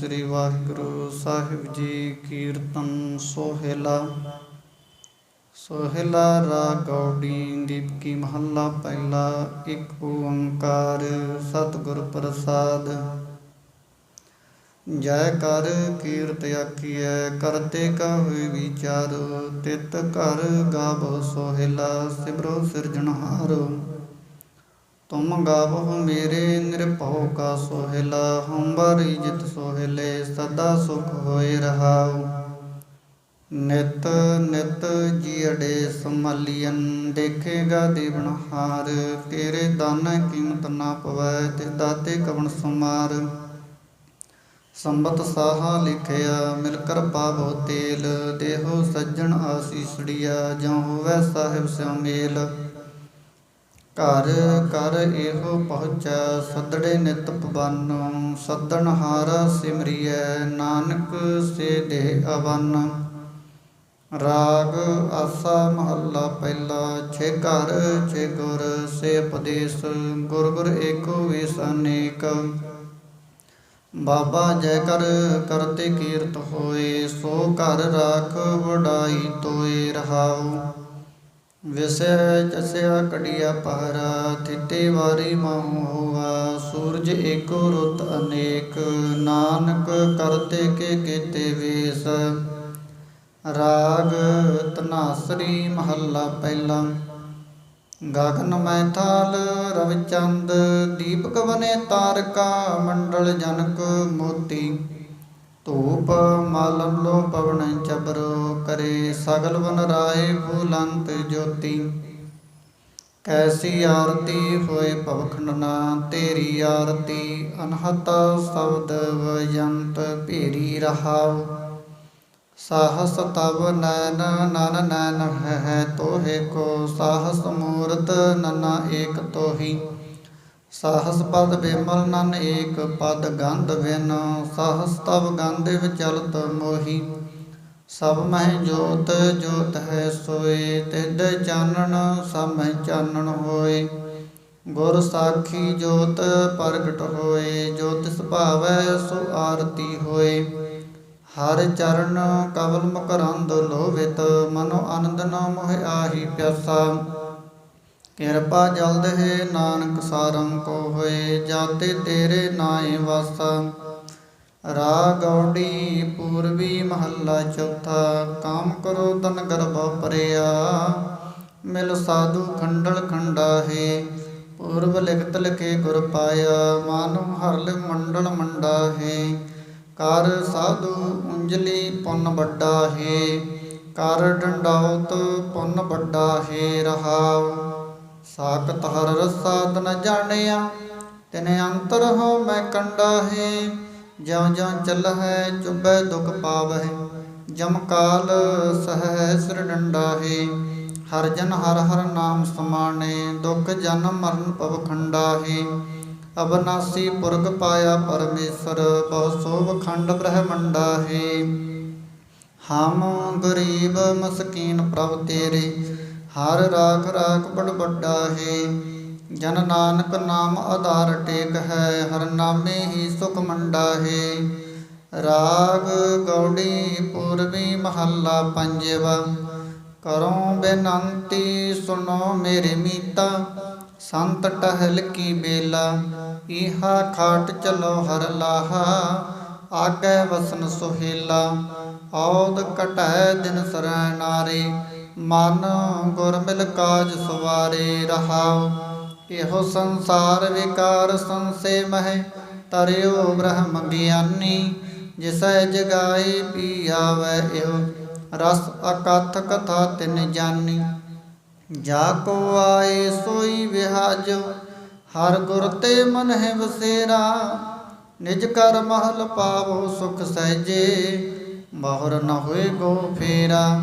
ਸ੍ਰੀ ਵਾਹਿਗੁਰੂ ਸਾਹਿਬ ਜੀ ਕੀਰਤਨ ਸੋਹਿਲਾ। ਸੋਹਿਲਾ ਰਾਗ ਗੌੜੀ ਦੀਪਕੀ ਮਹੱਲਾ ਪਹਿਲਾ ਇੱਕ ਓੰਕਾਰ ਸਤਿਗੁਰ ਪ੍ਰਸਾਦ। ਜੈ ਕਰ ਕੀਰਤ ਆਖੀਐ ਕਰਤੇ ਕਾ ਹੋਇ ਵਿਚਾਰ, ਤਿਤ ਘਰ ਗਾਵੋ ਸੋਹਿਲਾ, ਸਿਮਰੋ ਸਿਰਜਣਹਾਰੋ। ਤੁਮ ਗਾਵੋ ਮੇਰੇ ਨਿਰਭਉ ਕਾ ਸੋਹਿਲਾ, ਹੰਬਰੀ ਜਿਤ ਸੋਹਿਲੇ, ਸਦਾ ਸੁਖ ਹੋਏ ਰਹਾਉ। ਨਿਤ ਨਿਤ ਜੀੜੇ ਸੰਮਲੀਨ ਦੇਖੇਗਾ ਦੇਵਨਹਾਰ ਤੇਰੇ ਦਾਨ ਕੀਮਤ ਨਾ ਪਵੈ, ਤੇ ਦਾਤੇ ਕਵਣ ਸੁਮਾਰ ਸੰਬਤ ਸਾਹਾ ਲਿਖਿਆ, ਮਿਲ ਕਰ ਪਾਵੋ ਤੇਲ, ਦੇਹੋ ਸੱਜਣ ਆਸੀਸੜੀਆ ਜਾਂ ਹੋਵੇ ਸਾਹਿਬ ਸਿਉ ਮੇਲ। ਘਰ ਕਰ ਇਹੋ ਪਹੁੰਚਾ, ਸਦੜੇ ਨਿਤ ਪਵਨ, ਸੱਦਣ ਹਾਰਾ ਸਿਮਰੀਐ, ਨਾਨਕ ਸੇ ਦੇ ਅਵਨ। ਰਾਗ ਆਸਾ ਮਹੱਲਾ ਪਹਿਲਾ, ਛੇ ਘਰ, ਛੇ ਗੁਰ ਸੇ ਉਪਦੇਸ਼, ਗੁਰ ਗੁਰ ਏਕੋ ਵਿਸ ਅਨੇਕ। ਬਾਬਾ ਜੈ ਕਰ ਕਰਤੇ ਕੀਰਤ ਹੋਏ, ਸੋ ਘਰ ਰਾਖ ਵਡਾਈ ਤੋਏ ਰਹਾਉ। ਵਿਸੈ ਜਸਿਆ ਕੜੀਆ ਪਹਰਾ ਥਿਤੇ ਵਾਰੀ ਮਾਹੂ ਹੋਆ, ਸੂਰਜ ਏਕੋ ਰੁੱਤ ਅਨੇਕ, ਨਾਨਕ ਕਰਤੇ ਕੇ ਕੀਤੇ ਵੇਸ। ਰਾਗ ਤਨਾਸਰੀ ਮਹੱਲਾ ਪਹਿਲਾ, ਗਗਨ ਮੈਥਾਲ ਰਵਿਚੰਦ ਦੀਪਕ ਬਨੇ ਤਾਰਕਾ, ਮੰਡਲ ਜਨਕ ਮੋਤੀ। ਧੂਪ ਮਲ ਲੋ ਪਵਨ ਚਬਰੋ, ਕਰੇ ਸਗਲ ਬਨ ਰਾਏ ਫੂਲੰਤ ਜੋਤੀ। ਕੈਸੀ ਆਰਤੀ ਹੋਏ ਭਵਖੰਡਨਾ ਤੇਰੀ ਆਰਤੀ ਅਨਹਤ ਸ਼ਬਦ ਵਯੰਤ ਭੇਰੀ ਰਹਾਉ। ਸਾਹਸ ਤਵ ਨੈਨ ਨਨ ਨੈਨ ਹੈ ਤੋਹਿ ਕੋ, ਸਾਹਸ ਮੂਰਤ ਨਨਾ ਏਕ ਤੋਹੀ। ਸਾਹਸ ਪਦ ਬਿਮਲ ਨਨ ਏਕ, ਪਦ ਗੰਧ ਵਿਨ ਸਾਹਸ ਤਵ ਗੰਧਿ ਵਿਚਲਤ ਮੋਹੀ। ਸਭ ਮਹਿ ਜੋਤ ਜੋਤ ਹੈ ਸੋਏ, ਤਿਦ ਚਾਨਣ, ਸਭ ਮਹਿ ਚਾਨਣ ਹੋਏ। ਗੁਰ ਸਾਖੀ ਜੋਤ ਪ੍ਰਗਟ ਹੋਏ, ਜੋਤਿ ਸੁਭਾਵੈ ਸੋ ਆਰਤੀ ਹੋਏ। ਹਰ ਚਰਨ ਕਵਲ ਮਕਰੰਦ ਲੋਭਿਤ, ਮਨੋ ਆਨੰਦ ਨਾ ਮੋਹਿ ਆਹੀ ਪਿਆਸਾ। ਕਿਰਪਾ ਜਲਦ ਹੈ ਨਾਨਕ ਸਾਰੰ ਕੋ ਹੋਏ, ਜਾਤੇ ਤੇਰੇ ਨਾਏ ਵਾਸਾ। ਰਾਗ ਗੌੜੀ ਪੂਰਬੀ ਮਹੱਲਾ ਚੌਥਾ, ਕਾਮ ਕਰੋ ਤਨ ਗਰਭ ਪਰਿਆ। ਮਿਲ ਸਾਧੂ ਖੰਡਲ ਖੰਡਾ ਹੈ ਪੂਰਬ ਲਿਖਤ ਲਿਖੇ ਗੁਰ ਪਾਇਆ। ਮਾਨੁ ਹਰਲ ਮੰਡਲ ਮੰਡਾ ਹੈ ਕਰ ਸਾਧੂ ਉਂਜਲੀ ਪੁੰਨ ਵੱਡਾ ਹੈ ਕਰ ਡੰਡਾਉਤ ਪੁੰਨ ਵੱਡਾ ਹੈ ਰਹਾਉ। ਸਾਖਤ ਹਰ ਰਸਾ ਤਨ ਜਾਣਿਆ, ਤਿਨ ਅੰਤਰ ਹੋ ਮੈਂ ਕੰਡਾ ਹੈ, ਜਿਉ ਜਿਉ ਚੱਲ ਹੈ ਚੁਬੈ ਦੁਖ ਪਾਵਹਿ, ਜਮ ਕਾਲ ਸਹਿ ਸਿਰ ਡੰਡਾ ਹੈ, ਹਰ ਜਨ ਹਰ ਹਰ ਨਾਮ ਸਮਾਣੇ, ਦੁਖ ਜਨਮ ਮਰਨ ਭਵ ਖੰਡਾ ਹੈ, ਅਬਨਾਸੀ ਪੁਰਖ ਪਾਇਆ ਪਰਮੇਸ਼ਰ, ਬਹੁ ਸੋਭ ਖੰਡ ਬ੍ਰਹਮੰਡਾ ਹੈ। ਹਮ ਗਰੀਬ ਮਸਕੀਨ ਪ੍ਰਭ ਤੇਰੇ ਹਰ ਰਾਖ ਰਾਖ ਬੜ ਵੱਡਾ ਹੈ। ਜਨ ਨਾਨਕ ਨਾਮ ਆਧਾਰ ਟੇਕ ਹੈ, ਹਰ ਨਾਮੇ ਹੀ ਸੁਖ ਮੰਡਾ ਹੈ। ਰਾਗ ਗੌੜੀ ਪੂਰਬੀ ਮਹੱਲਾ ਪੰਜਵਾ, ਕਰੋ ਬੇਨੰਤੀ ਸੁਣੋ ਮੇਰੇ ਮੀਤਾ, ਸੰਤ ਟਹਿਲ ਕੀ ਬੇਲਾ ਇਹਾ ਖਾਟ ਚਲੋ ਹਰ ਲਾਹਾ ਆਗੇ ਵਸਨ ਸੁਹੇਲਾ, ਔਦ ਕਟੈ ਦਿਨ ਸਰੈ ਨਾਰੇ। ਮਨ ਗੁਰ ਮਿਲ ਕਾਜ ਸਵਾਰੇ ਰਹਾਉ, ਇਹੋ ਸੰਸਾਰ ਵਿਕਾਰ ਸੰਸੇ ਮਹਿ, ਤਰਿਓ ਬ੍ਰਹਮ ਗਿਆਨੀ, ਜਿਸੈ ਜਗਾਏ ਪੀ ਆਵੈ ਇਹੋ, ਰਸ ਅਕਥ ਕਥਾ ਤਿਨ ਜਾਨੀ। ਜਾ ਕੋ ਆਏ ਸੋਈ ਵਿਹਾਜ, ਹਰ ਗੁਰ ਤੇ ਮਨ ਹੈ ਵਸੇਰਾ, ਨਿਜ ਕਰ ਮਹਲ ਪਾਵੋ ਸੁਖ ਸਹਿਜੇ, ਮਹੁਰ ਨ ਹੋਏ ਗੋ ਫੇਰਾ।